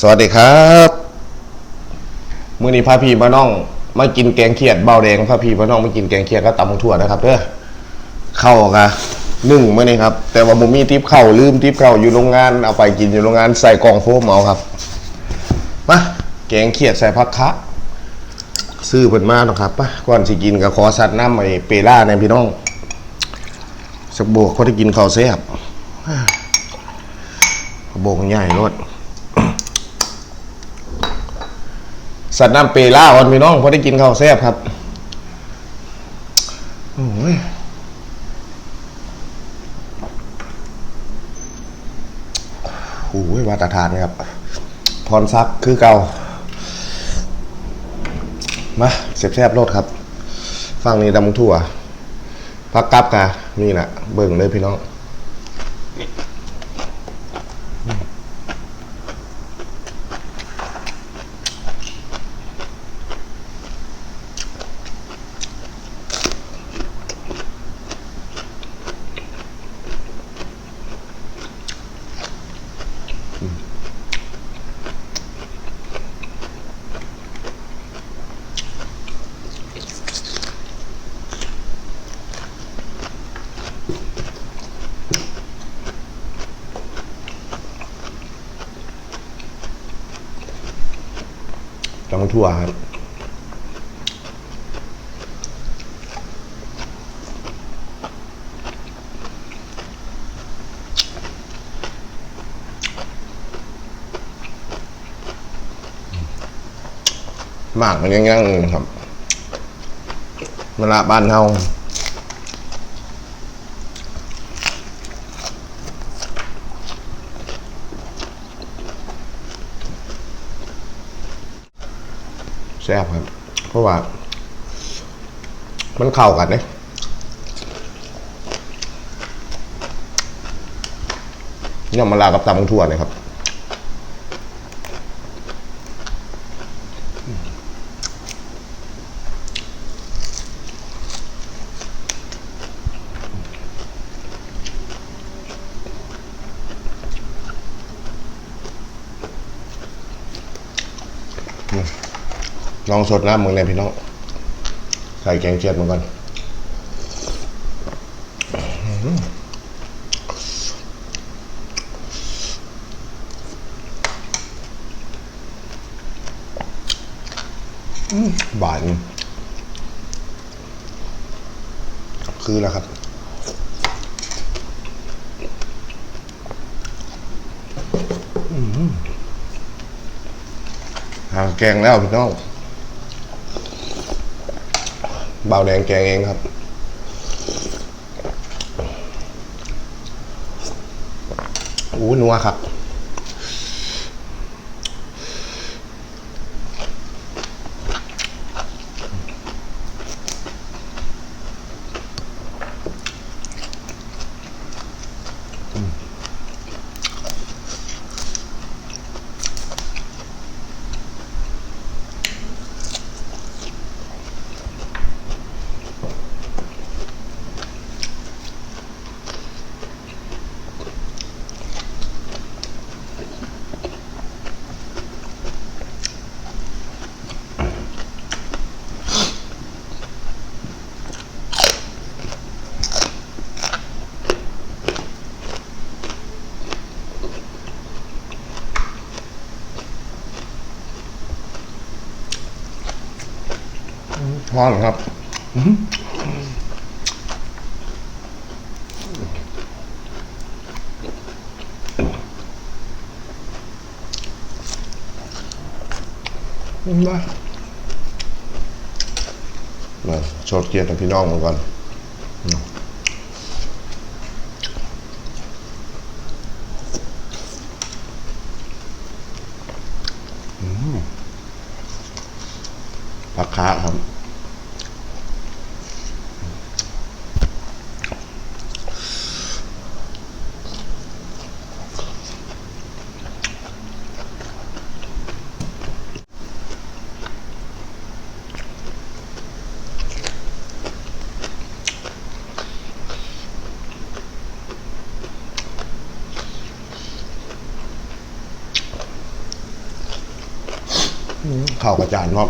สวัสดีครับมื้อนี้พาพี่มาน้อง มากินแกงเขียดเบาแดงพาพี่มาน้องมากินแกงเขียดก็ตำบักถั่วนะครับเด้อเข้าวกะนึ่งมื้อนี้ครับ แต่ว่าผมมีทิปเข้าลืมทิปเข้าอยู่โรงงานเอาไปกินอยู่โรงงานใส่กล่องโฟมเอาครับมาแกงเขียดใส่ผักคะซื้อเพิ่นมาเนาะครับปะก่อนสิกินก็ขอสัตว์น้ำไอเปล่าในยพี่น้องสักโบกเขาได้กินข้าวแซ่บโบกใหญ่รถ สัตว์น้ำเปล่าวันพี่น้องพอได้กินข้าวแซ่บครับโอ้ยโอ้ยมาตรฐานครับ พรซักคือเก่า มาเสียบแซ่บรถครับ ฟังนี้ดำทั่ว พักกับกะนี่แหละเบิ่งเลยพี่น้อง ทั่วครับมากมันยังยังครับเวลาบ้านเฮา ซ่บครับ เพราะว่า มันเข้ากันเนี่ยนี่มาลากับตำบักทั่วเลยครับ ลองสดน้ำมึงเนี่ยพี่น้อง ใส่แกงเจียดมันก่อนหวานคือแล้วครับ หางแกงแล้วพี่น้อง เบาแดงแกงเองครับ อู้นัวครับ พร้อมครับมามาโชดเกียรติให้พี่น้องมาก่อนอืมอืมผักขาครับ ข้าวกระจานเนาะ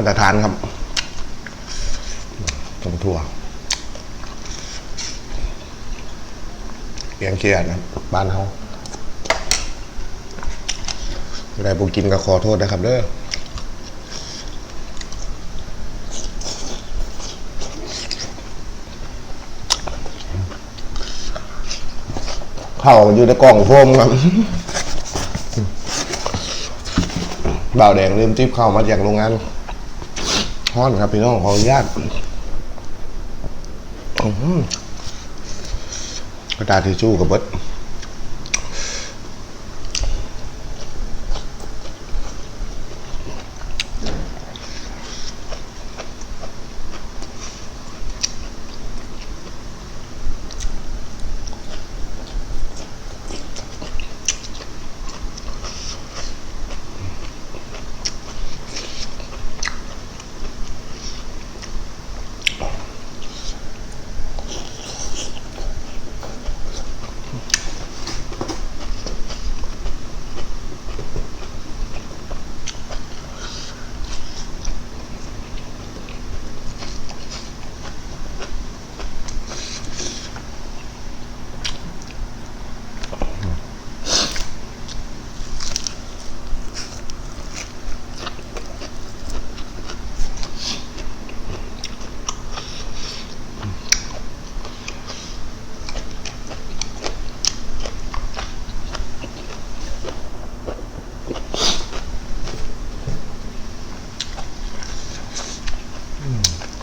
มาตรฐานครับตรงทั่วเลียงเคียดนะบ้านเขาไม่ได้บุกินก็ขอโทษนะครับ เด้อเข้าอยู่ในกล่องโฟมครับบ่าวแดงเริ่มทิพเข้ามาจากโรงงาน ฮ้อนครับพี่น้องขออนุญาตกระดาษทิชชู่กับเบิด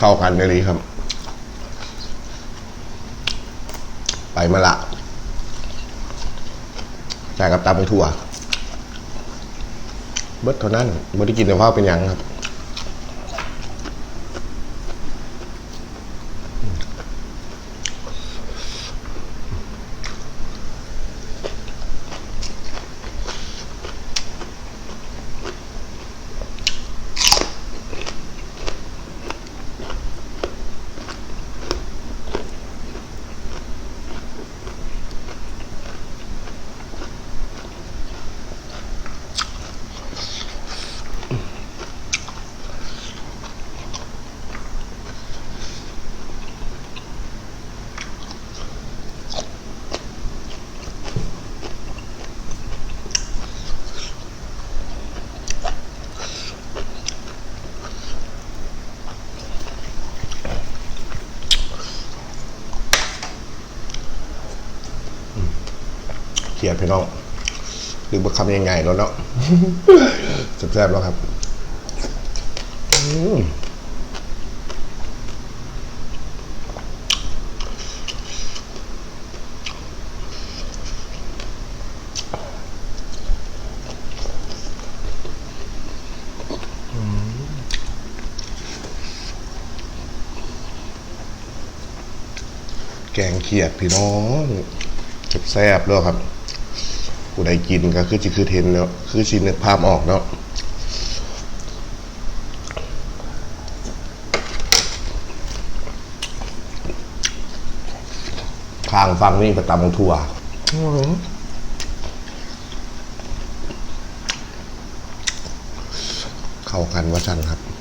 เข้ากันในนี้ครับ ไปมาละจ่ายกับตาไปทั่วเบิดเท่านั้นไม่ได้กินแต่ข้าวเป็นยังครับ ยดพี่น้องหรือบัคำยังไงแล้วเนาะแซ่บๆแล้วครับแกงเขียดพี่น้องแซ่บๆแล้วครับ ผู้ใดกินก็คือจิคือเทนแล้วคือชินนึกภาพออกเนาะข้างฟังนี่ประตำทั่วเข้ากันว่าชันครับ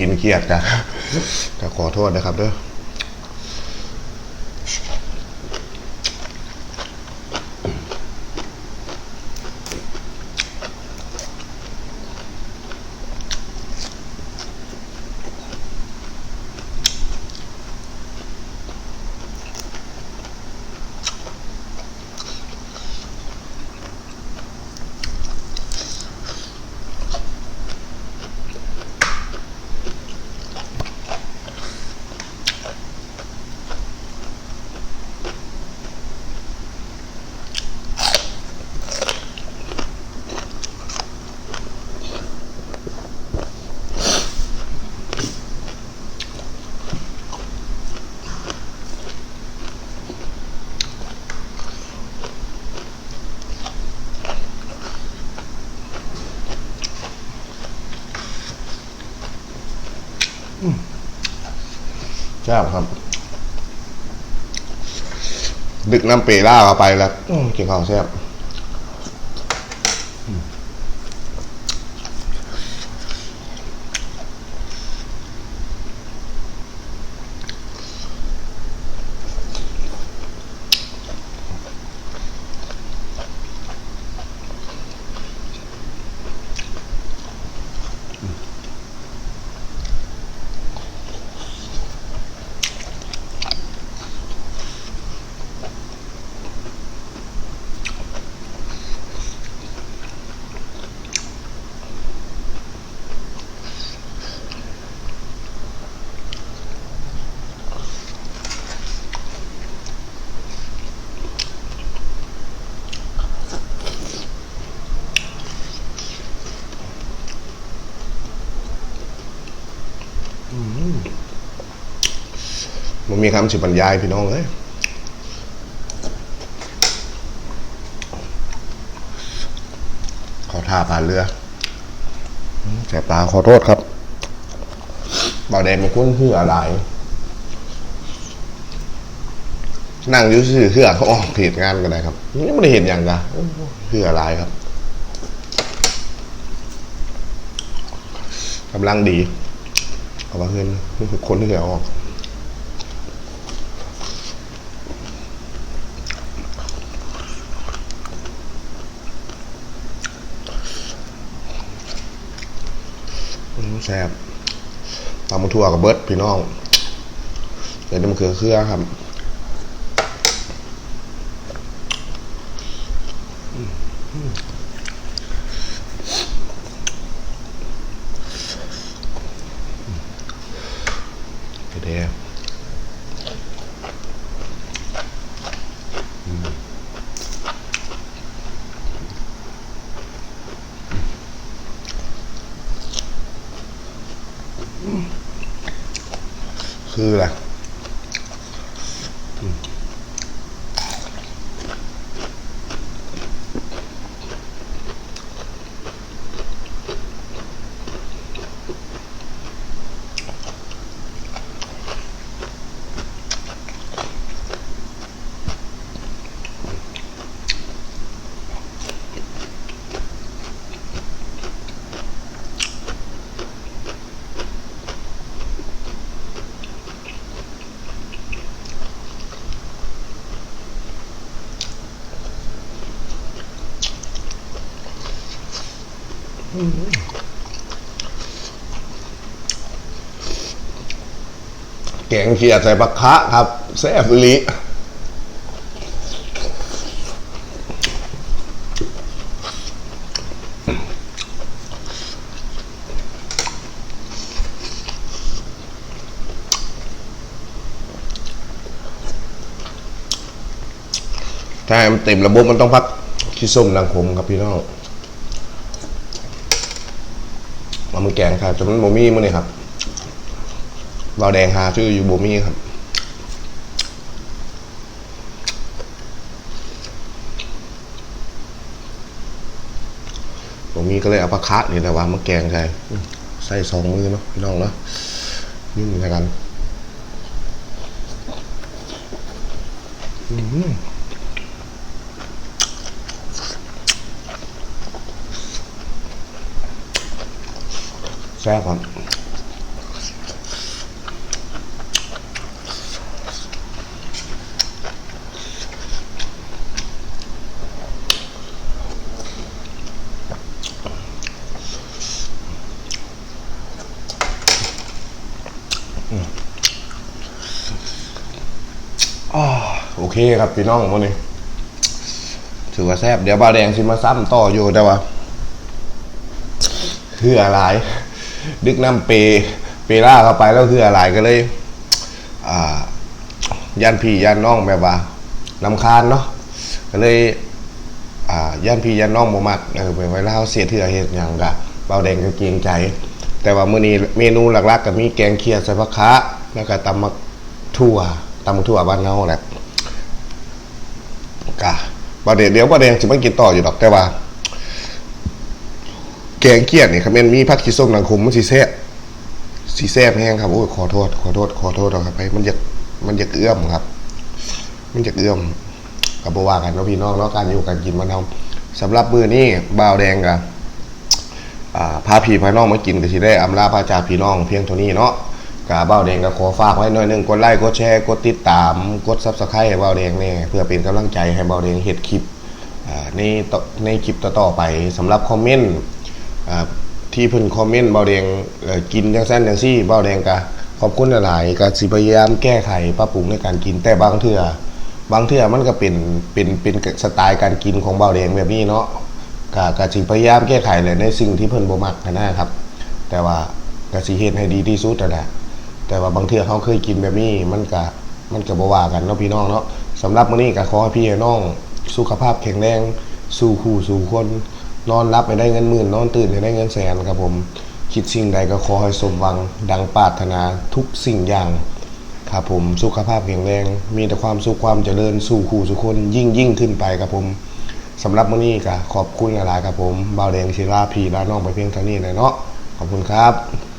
กินเครียดกันก็ขอโทษนะครับเด้อ แซ่บครับ ดึกน้ำเปล่าเข้าไปแล้วอื้อกินข้าวแซ่บอืม มีคำสิบรรยายพี่น้องเลยขอท่าผ่านเรืออืมแสบตาขอโทษครับบ่าวแดงเป็นคนคืออะไร นั่งยุ่สื่อคือเขาออกเพจงานกันได้ครับยังไม่ได้เห็นอย่างนะคืออะไรครับกำลังดี เอาว่าเงินคนที่เหลือออก แซ่บตำมะทั่วกับเบิร์ดพี่น้องเดี๋ยวน้ำเขือเครือครับอืม แกงเขียดใส่ปลาคะครับ แซ่บลิถ้าให้มันเต็มระบบมันต้องพักขี้ส้มนางขมครับพี่น้อง เอามาแกงครับจนมันโบมี่มั้าเนี่ยครับบาวแดงหาชื่ออยู่โบมี่ครับโบมี่ก็เลยเอาปลาคะนี่แหละว่ามาแกงใช่ใส่สองมือเนาะพี่น้องเนาะนี่เหมือนกัน อืม แซ่บครับอ่าโอเคครับพี่น้องวันนี้ถือว่าแซ่บเดี๋ยวบาแดงสิมาซ้ำต่ออยู่แต่ว่าคืออะไร ดึกน้ำเปเปล่าเข้าไปแล้วคืออะไรก็เลยอ่านพี่ยันน้องแบบว่าลำคาญเนาะก็เลยย่านพี่ย่านน้องบ่มักเออไปไว้เล่าเสียเถื่อเฮ็ดหยังกะเบาแดงก็เกรงใจ แต่ว่ามื้อนี้เมนูหลักๆก็มีแกงเขียดใส่ผักคะแล้วก็ตำมักถั่วตำมักถั่วบ้านเฮาแหละกะบ่เดี๋ยวเดี๋ยวบ่แดงสิมากินต่ออยู่ดอกแต่ว่า แกงเขียดนี่ครับแม่นมีผักขี้ส้มหนังคมมันสิแซ่บสิแซ่บแฮงครับโอ้ยขอโทษ ขอโทษ ขอโทษเอาครับไปมันอยากมันอยากเอื้อมครับ มันจะเอื้อมกับว่ากันเนาะพี่น้องเนาะการอยู่การกินมันเอาสำหรับมือนี้บ่าวแดงกับพาพี่พาน้องมากินก็สิได้อำลาพาจาพี่น้องเพียงเท่านี้เนาะกับบ่าวแดงก็ขอฝากไว้หน่อยนึงกดไลค์กดแชร์กดติดตามกด Subscribe ให้บ่าวแดงเนี่ยเพื่อเป็นกำลังใจให้บ่าวแดงเฮ็ดคลิปในในคลิปต่อๆไปสำหรับคอมเมนต์ ที่เพิ่นคอมเมนต์บ่าวแดงกินจังซั่นจังซี่บ่าวแดงก็ขอบคุณหลายๆก็สิพยายามแก้ไขปรับปรุงในการกินแต่บางเทื่อบางเทื่อมันก็เป็นเป็นเป็นสไตล์การกินของเบาแดงแบบนี้เนาะก็ก็สิพยายามแก้ไขเลยในสิ่งที่เพิ่นบ่มักนะครับ แต่ว่าก็สิเฮ็ดให้ดีที่สุดนั่นแหละแต่ว่าบางเทื่อเขาเคยกินแบบนี้มันก็มันก็บ่ว่ากันเนาะพี่น้องเนาะสำหรับมื้อนี้ก็ขอให้พี่น้องสุขภาพแข็งแรง สู่คู่สู่คน นอนรับไปได้เงินหมื่น นอนตื่นไปได้เงินแสนครับผม คิดสิ่งใดก็ขอให้สมหวัง ดังปรารถนาทุกสิ่งอย่าง ครับผม สุขภาพแข็งแรง มีแต่ความสุขความเจริญสู่คู่สุขคนยิ่งยิ่งขึ้นไปครับผมสำหรับมื้อนี้ก็ขอบคุณหลายๆครับผมบ่าวแดงศิลาพีลาน้องไปเพียงเท่านี้เลยเนาะขอบคุณครับ